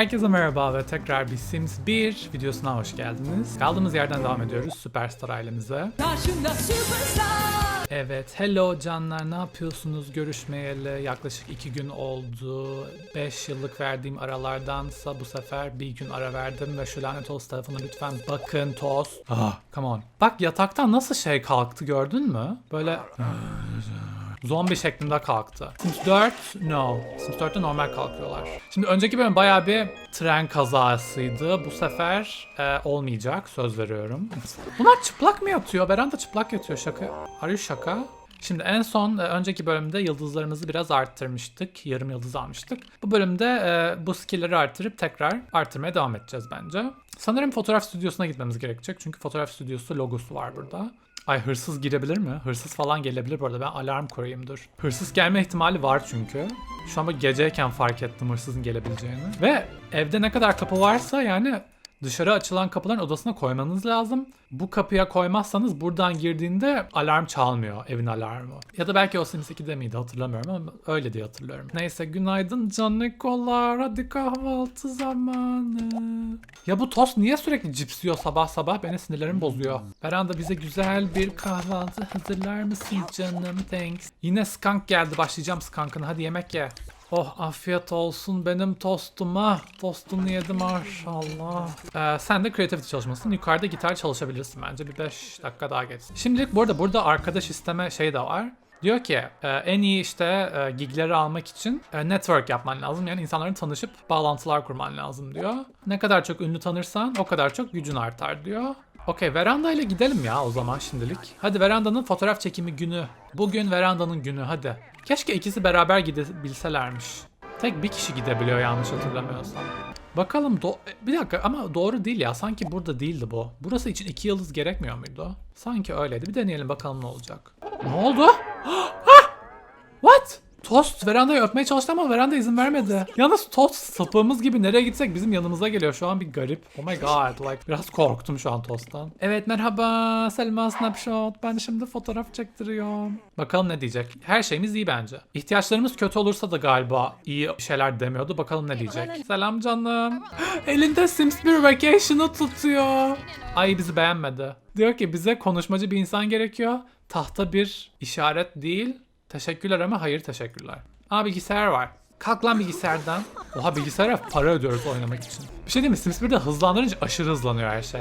Herkese merhaba ve tekrar bir Sims 1 videosuna hoş geldiniz. Kaldığımız yerden devam ediyoruz Superstar ailemize. Karşında. Evet, hello canlar ne yapıyorsunuz görüşmeyeli yaklaşık 2 gün oldu. 5 yıllık verdiğim aralardansa bu sefer bir gün ara verdim ve şu lanet olsun tarafına lütfen bakın toz. Ah, come on. Bak yataktan nasıl şey kalktı gördün mü? Böyle zombi şeklinde kalktı. Sims 4 no. Sims 4'te normal kalkıyorlar. Şimdi önceki bölüm bayağı bir tren kazasıydı. Bu sefer e, olmayacak söz veriyorum. Bunlar çıplak mı yatıyor? Beranda çıplak yatıyor şaka. Are you şaka? Şimdi en son e, önceki bölümde yıldızlarımızı biraz arttırmıştık. Yarım yıldız almıştık. Bu bölümde e, bu skill'leri arttırıp tekrar arttırmaya devam edeceğiz bence. Sanırım fotoğraf stüdyosuna gitmemiz gerekecek. Çünkü fotoğraf stüdyosu logosu var burada. Ay hırsız girebilir mi? Hırsız falan gelebilir bu arada. Ben alarm kurayım dur. Hırsız gelme ihtimali var çünkü. Şu an geceyken fark ettim hırsızın gelebileceğini. Ve evde ne kadar kapı varsa yani dışarı açılan kapıların odasına koymanız lazım. Bu kapıya koymazsanız buradan girdiğinde alarm çalmıyor evin alarmı. Ya da belki o Sims 2'de miydi hatırlamıyorum ama öyle diye hatırlıyorum. Neyse günaydın canikolar hadi kahvaltı zamanı. Ya bu tost niye sürekli cips yiyor sabah sabah beni sinirlerim bozuyor. Beranda bize güzel bir kahvaltı hazırlar mısın canım thanks. Yine skunk geldi başlayacağım skunk'ını hadi yemek ye. Oh afiyet olsun benim tostuma. Tostunu yedim maşallah. Ee, sen de creativity çalışmasın. Yukarıda gitar çalışabilirsin bence. Bir 5 dakika daha geçsin. Şimdilik bu arada burada arkadaş isteme şey de var. Diyor ki e, en iyi işte e, gigleri almak için e, network yapman lazım. Yani insanların tanışıp bağlantılar kurman lazım diyor. Ne kadar çok ünlü tanırsan o kadar çok gücün artar diyor. Okey veranda ile gidelim ya o zaman şimdilik. Hadi verandanın fotoğraf çekimi günü. Bugün verandanın günü hadi. Keşke ikisi beraber gidebilselermiş. Tek bir kişi gidebiliyor yanlış hatırlamıyorsam. Bakalım do- bir dakika ama doğru değil ya. Sanki burada değildi bu. Burası için iki yıldız gerekmiyor muydu? Sanki öyleydi. Bir deneyelim bakalım ne olacak. Ne oldu? Tost verandayı öpmeye çalıştı ama veranda izin vermedi. Yalnız Tost sapığımız gibi nereye gitsek bizim yanımıza geliyor. Şu an bir garip. Oh my god. Like biraz korktum şu an Tost'tan. Evet merhaba. Selma Snapshot. Ben şimdi fotoğraf çektiriyorum. Bakalım ne diyecek. Her şeyimiz iyi bence. İhtiyaçlarımız kötü olursa da galiba iyi şeyler demiyordu. Bakalım ne diyecek. Selam canım. Elinde Sims 1 Vacation'ı tutuyor. Ay bizi beğenmedi. Diyor ki bize konuşmacı bir insan gerekiyor. Tahta bir işaret değil. Teşekkürler ama hayır teşekkürler. Aa bilgisayar var. Kalk lan bilgisayardan. Oha bilgisayara para ödüyoruz oynamak için. Bir şey değil mi? Sims 1'de hızlandırınca aşırı hızlanıyor her şey.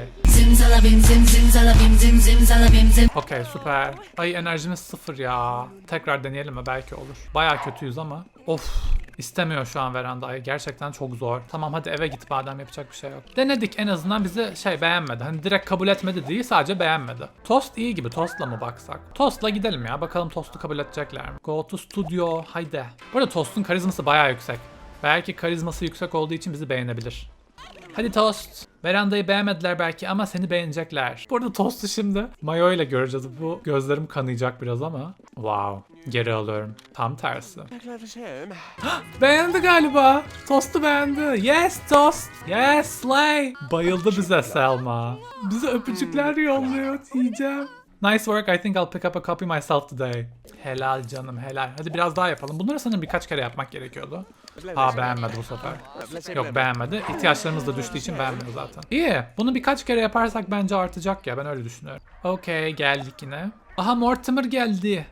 Okey süper. Ay enerjimiz sıfır ya. Tekrar deneyelim mi? Belki olur. Baya kötüyüz ama. Of. İstemiyor şu an verandayı. Gerçekten çok zor. Tamam hadi eve git madem yapacak bir şey yok. Denedik en azından bizi şey beğenmedi. Hani direkt kabul etmedi değil sadece beğenmedi. Tost iyi gibi. Tostla mı baksak? Tostla gidelim ya. Bakalım tostu kabul edecekler mi? Go to studio. Haydi. Bu arada tostun karizması baya yüksek. Belki karizması yüksek olduğu için bizi beğenebilir. Hadi Toast. Verandayı beğenmediler belki ama seni beğenecekler. Bu arada Toast'u şimdi Mayo ile göreceğiz. Bu gözlerim kanayacak biraz ama. Wow. Geri alıyorum. Tam tersi. Beğendi galiba. Toast'u beğendi. Yes Toast. Yes Slay. Bayıldı bize Selma. Bize öpücükler yolluyor diyeceğim. Nice work. I think I'll pick up a copy myself today. Helal canım helal. Hadi biraz daha yapalım. Bunları sanırım birkaç kere yapmak gerekiyordu. Ha beğenmedi bu sefer. Yok beğenmedi. İhtiyaçlarımız da düştüğü için beğenmiyor zaten. İyi. Bunu birkaç kere yaparsak bence artacak ya. Ben öyle düşünüyorum. Okey geldik yine. Aha Mortimer geldi.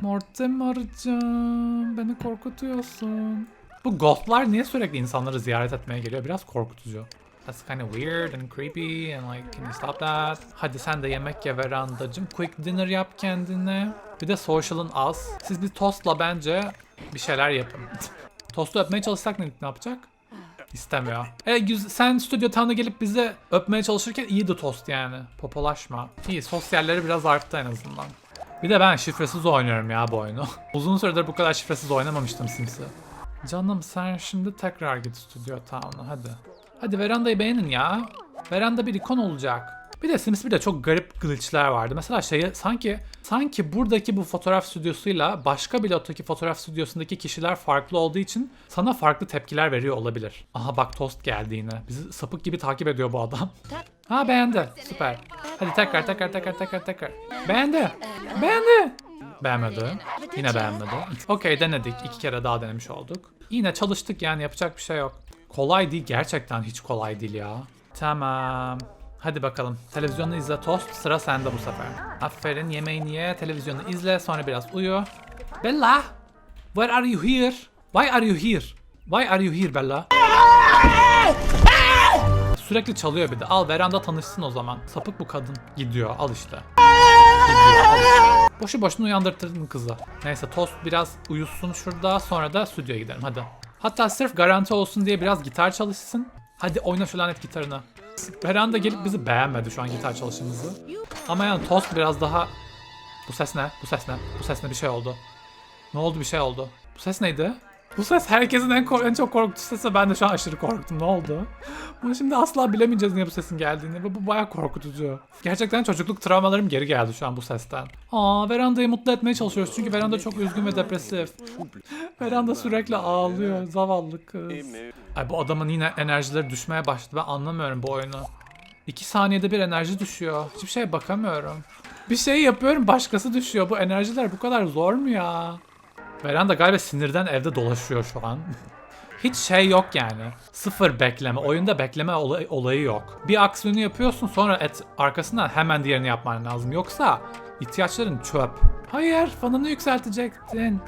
Mortimer'cığım beni korkutuyorsun. Bu gothlar niye sürekli insanları ziyaret etmeye geliyor? Biraz korkutucu. That's kind of weird and creepy and like can you stop that? Hadi sen de yemek ye verandacım. Quick dinner yap kendine. Bir de social'ın az. Siz bir tostla bence bir şeyler yapın. Tostu öpmeye çalışsak ne, ne yapacak? İstemiyor. E, güz- sen stüdyo tanı gelip bizi öpmeye çalışırken iyiydi tost yani. Popolaşma. İyi sosyalleri biraz arttı en azından. Bir de ben şifresiz oynuyorum ya bu oyunu. Uzun süredir bu kadar şifresiz oynamamıştım Sims'i. Canım sen şimdi tekrar git stüdyo town'a hadi. Hadi verandayı beğenin ya. Veranda bir ikon olacak. Bir de Sims 1'de çok garip glitchler vardı. Mesela şeyi sanki sanki buradaki bu fotoğraf stüdyosuyla başka bir lottaki fotoğraf stüdyosundaki kişiler farklı olduğu için sana farklı tepkiler veriyor olabilir. Aha bak tost geldi yine. Bizi sapık gibi takip ediyor bu adam. Ha beğendi. Süper. Hadi tekrar tekrar tekrar tekrar tekrar. Beğendi. Beğendi. Beğenmedi. Yine beğenmedi. Okey denedik. İki kere daha denemiş olduk. Yine çalıştık yani yapacak bir şey yok. Kolay değil. Gerçekten hiç kolay değil ya. Tamam. Hadi bakalım. Televizyonu izle Tost. Sıra sende bu sefer. Aferin yemeğini ye. Televizyonu izle. Sonra biraz uyu. Bella! Where are you here? Why are you here? Why are you here Bella? Sürekli çalıyor bir de. Al veranda tanışsın o zaman. Sapık bu kadın. Gidiyor al işte. Gidiyor al işte. Boşu boşuna uyandırttırdın kızı. Neyse Tost biraz uyusun şurada sonra da stüdyoya gidelim hadi. Hatta sırf garanti olsun diye biraz gitar çalışsın. Hadi oyna şu lanet gitarını. Veranda gelip bizi beğenmedi şu an gitar çalışımızı. Ama yani Tost biraz daha... Bu ses ne? Bu ses ne? Bu ses ne? Bir şey oldu. Ne oldu bir şey oldu. Bu ses neydi? Bu ses herkesin en, en çok korktuğu sesi ben de şu an aşırı korktum. Ne oldu? Bunu şimdi asla bilemeyeceğiz niye bu sesin geldiğini. Bu, bu bayağı korkutucu. Gerçekten çocukluk travmalarım geri geldi şu an bu sesten. Aa verandayı mutlu etmeye çalışıyoruz. Çünkü veranda çok üzgün ve depresif. veranda sürekli ağlıyor. Zavallı kız. Ay bu adamın yine enerjileri düşmeye başladı. Ben anlamıyorum bu oyunu. İki saniyede bir enerji düşüyor. Hiçbir şeye bakamıyorum. Bir şey yapıyorum başkası düşüyor. Bu enerjiler bu kadar zor mu ya? Veranda galiba sinirden evde dolaşıyor şu an. Hiç şey yok yani. Sıfır bekleme. Oyunda bekleme olay- olayı yok. Bir aksiyonu yapıyorsun sonra et arkasından hemen diğerini yapman lazım. Yoksa ihtiyaçların çöp. Hayır fanını yükseltecektin.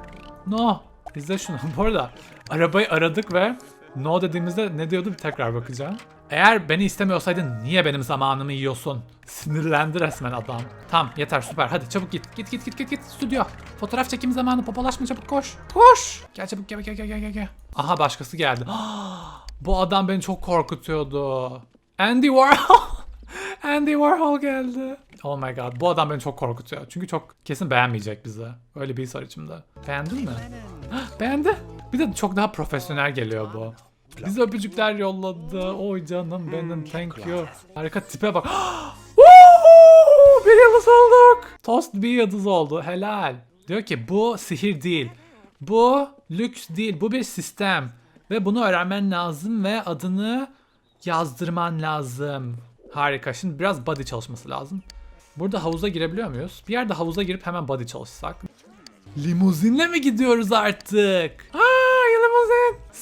No. İzle şunu. Bu arada arabayı aradık ve no dediğimizde ne diyordu bir tekrar bakacağım. Eğer beni istemiyorsaydın niye benim zamanımı yiyorsun? Sinirlendi resmen adam. Tamam yeter süper hadi çabuk git. Git git git git git stüdyo. Fotoğraf çekim zamanı popolaşma çabuk koş. Koş. Gel çabuk gel gel gel gel gel. Aha başkası geldi. Bu adam beni çok korkutuyordu. Andy Warhol. Andy Warhol geldi. Oh my god. Bu adam beni çok korkutuyor. Çünkü çok kesin beğenmeyecek bizi. Öyle bir his var içimde. Beğendin mi? Beğendi. Bir de çok daha profesyonel geliyor bu. Bize öpücükler yolladı. Oy canım benim thank you. Harika tipe bak. Bir yıldız olduk. Tost bir yıldız oldu. Helal. Diyor ki bu sihir değil. Bu lüks değil. Bu bir sistem. Ve bunu öğrenmen lazım ve adını yazdırman lazım. Harika. Şimdi biraz body çalışması lazım. Burada havuza girebiliyor muyuz? Bir yerde havuza girip hemen body çalışsak. Limuzinle mi gidiyoruz artık? Limuzin.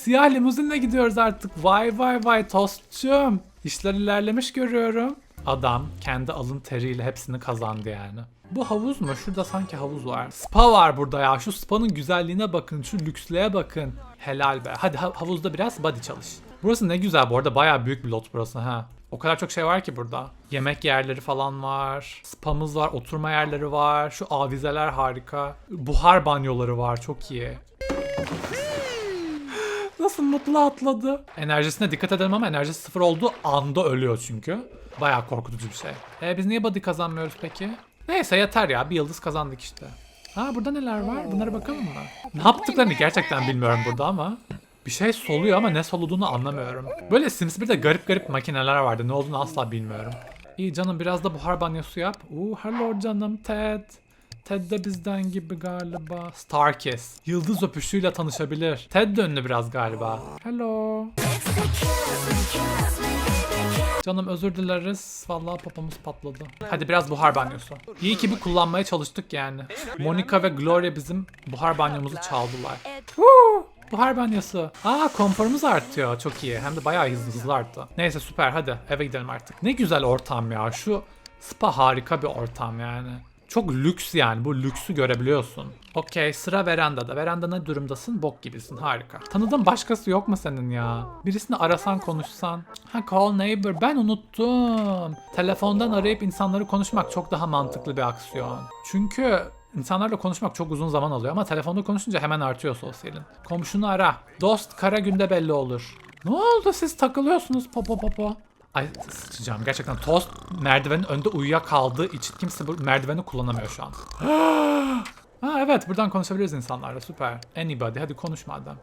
Siyah limuzinle gidiyoruz artık. Vay vay vay tostçum. İşler ilerlemiş görüyorum. Adam kendi alın teriyle hepsini kazandı yani. Bu havuz mu? Şurada sanki havuz var. Spa var burada ya. Şu spa'nın güzelliğine bakın. Şu lükslüğe bakın. Helal be. Hadi ha- havuzda biraz body çalış. Burası ne güzel bu arada. Bayağı büyük bir lot burası ha. O kadar çok şey var ki burada. Yemek yerleri falan var. Spamız var. Oturma yerleri var. Şu avizeler harika. Buhar banyoları var. Çok iyi. Nasıl mutlu atladı. Enerjisine dikkat edelim ama enerjisi sıfır olduğu anda ölüyor çünkü. Bayağı korkutucu bir şey. E biz niye body kazanmıyoruz peki? Neyse yeter ya. Bir yıldız kazandık işte. Ha burada neler var? Bunlara bakalım mı? Ne yaptıklarını gerçekten bilmiyorum burada ama. Bir şey soluyor ama ne soluduğunu anlamıyorum. Böyle Sims 1'de garip garip makineler vardı. Ne olduğunu asla bilmiyorum. İyi canım biraz da buhar banyosu yap. Uh hello canım Ted. Ted de bizden gibi galiba. Starkiss. Yıldız öpüşüyle tanışabilir. Ted de ünlü biraz galiba. Hello. Canım özür dileriz. Vallahi popomuz patladı. Hadi biraz buhar banyosu. İyi ki bir kullanmaya çalıştık yani. Monica ve Gloria bizim buhar banyomuzu çaldılar. Buhar banyosu. Aa konforumuz artıyor. Çok iyi. Hem de bayağı hızlı hızlı arttı. Neyse süper hadi eve gidelim artık. Ne güzel ortam ya. Şu spa harika bir ortam yani. Çok lüks yani. Bu lüksü görebiliyorsun. Okey sıra verandada. Veranda ne durumdasın? Bok gibisin. Harika. Tanıdığın başkası yok mu senin ya? Birisini arasan konuşsan. Ha call neighbor. Ben unuttum. Telefondan arayıp insanları konuşmak çok daha mantıklı bir aksiyon. Çünkü İnsanlarla konuşmak çok uzun zaman alıyor ama telefonda konuşunca hemen artıyor sosyalin. Komşunu ara. Dost kara günde belli olur. Ne oldu siz takılıyorsunuz popo popo? Ay sıçacağım gerçekten tost merdivenin önünde uyuyakaldığı için kimse bu merdiveni kullanamıyor şu an. ha evet buradan konuşabiliriz insanlarla süper. Anybody hadi konuş madem.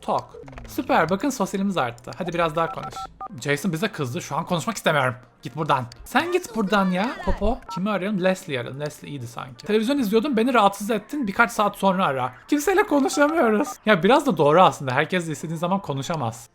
Talk. Süper bakın sosyalimiz arttı. Hadi biraz daha konuş. Jason bize kızdı. Şu an konuşmak istemiyorum. Git buradan. Sen git buradan ya. Popo. Kimi arayalım? Leslie'yi arayalım. Leslie iyiydi sanki. Televizyon izliyordum. Beni rahatsız ettin. Birkaç saat sonra ara. Kimseyle konuşamıyoruz. Ya biraz da doğru aslında. Herkes de istediğin zaman konuşamaz.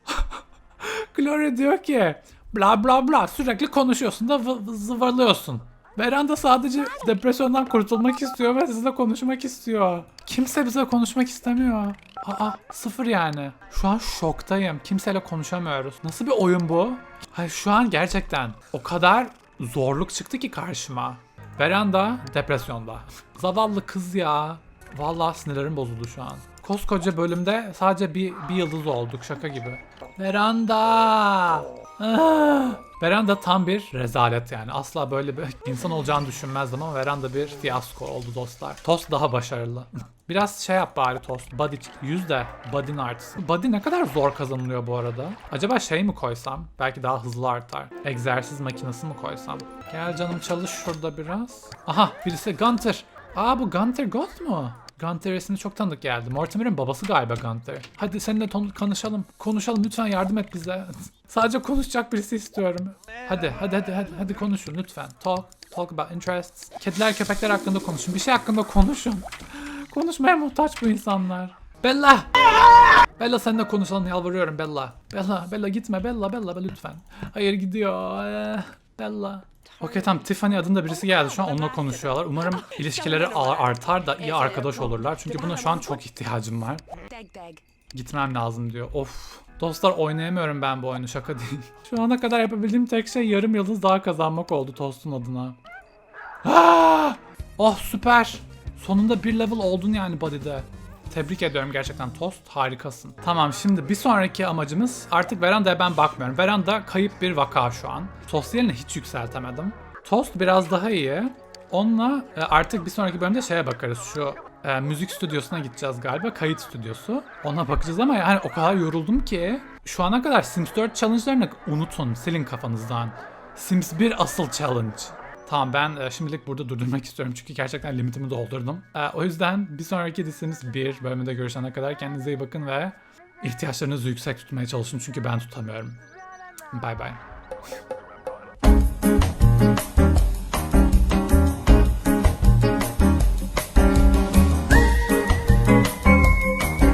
Gloria diyor ki bla bla bla sürekli konuşuyorsun da zıvarlıyorsun. Veranda sadece depresyondan kurtulmak istiyor ve sizinle konuşmak istiyor. Kimse bize konuşmak istemiyor. Aa sıfır yani. Şu an şoktayım. Kimseyle konuşamıyoruz. Nasıl bir oyun bu? Hayır şu an gerçekten o kadar zorluk çıktı ki karşıma. Veranda depresyonda. Zavallı kız ya. Vallahi sinirlerim bozuldu şu an. Koskoca bölümde sadece bir, bir yıldız olduk şaka gibi. Veranda. Ah! Veranda tam bir rezalet yani. Asla böyle bir insan olacağını düşünmezdim ama Veranda bir fiyasko oldu dostlar. Tost daha başarılı. Biraz şey yap bari Tost. Body yüz de body'nin artısı. Body ne kadar zor kazanılıyor bu arada. Acaba şey mi koysam? Belki daha hızlı artar. Egzersiz makinesi mi koysam? Gel canım çalış şurada biraz. Aha birisi Gunter. Aa bu Gunter Ghost mu? Gunter ismi çok tanıdık geldi. Mortimer'ın babası galiba Gunter. Hadi seninle konuşalım. Konuşalım lütfen yardım et bize. Sadece konuşacak birisi istiyorum. Hadi hadi hadi hadi, hadi konuşun lütfen. Talk. Talk about interests. Kediler köpekler hakkında konuşun. Bir şey hakkında konuşun. Konuşmaya muhtaç bu insanlar. Bella! Bella seninle konuşalım yalvarıyorum Bella. Bella, Bella gitme Bella, Bella lütfen. Hayır gidiyor. Ee, Bella. Okey tamam Tiffany adında birisi geldi şu an onunla konuşuyorlar. Umarım ilişkileri artar da iyi arkadaş olurlar. Çünkü buna şu an çok ihtiyacım var. Gitmem lazım diyor. Of. Dostlar oynayamıyorum ben bu oyunu şaka değil. Şu ana kadar yapabildiğim tek şey yarım yıldız daha kazanmak oldu Tost'un adına. Ah! Oh süper. Sonunda bir level oldun yani body'de. Tebrik ediyorum gerçekten Tost harikasın. Tamam şimdi bir sonraki amacımız artık verandaya ben bakmıyorum. Veranda kayıp bir vaka şu an. Tost yerine hiç yükseltemedim. Tost biraz daha iyi. Onunla e, artık bir sonraki bölümde şeye bakarız. Şu e, müzik stüdyosuna gideceğiz galiba. Kayıt stüdyosu. Ona bakacağız ama yani o kadar yoruldum ki. Şu ana kadar Sims 4 challenge'larını unutun. Silin kafanızdan. Sims 1 asıl challenge. Tamam ben e, şimdilik burada durdurmak istiyorum çünkü gerçekten limitimi doldurdum. E, o yüzden bir sonraki dizimiz bir bölümde görüşene kadar kendinize iyi bakın ve ihtiyaçlarınızı yüksek tutmaya çalışın çünkü ben tutamıyorum. Bay bay.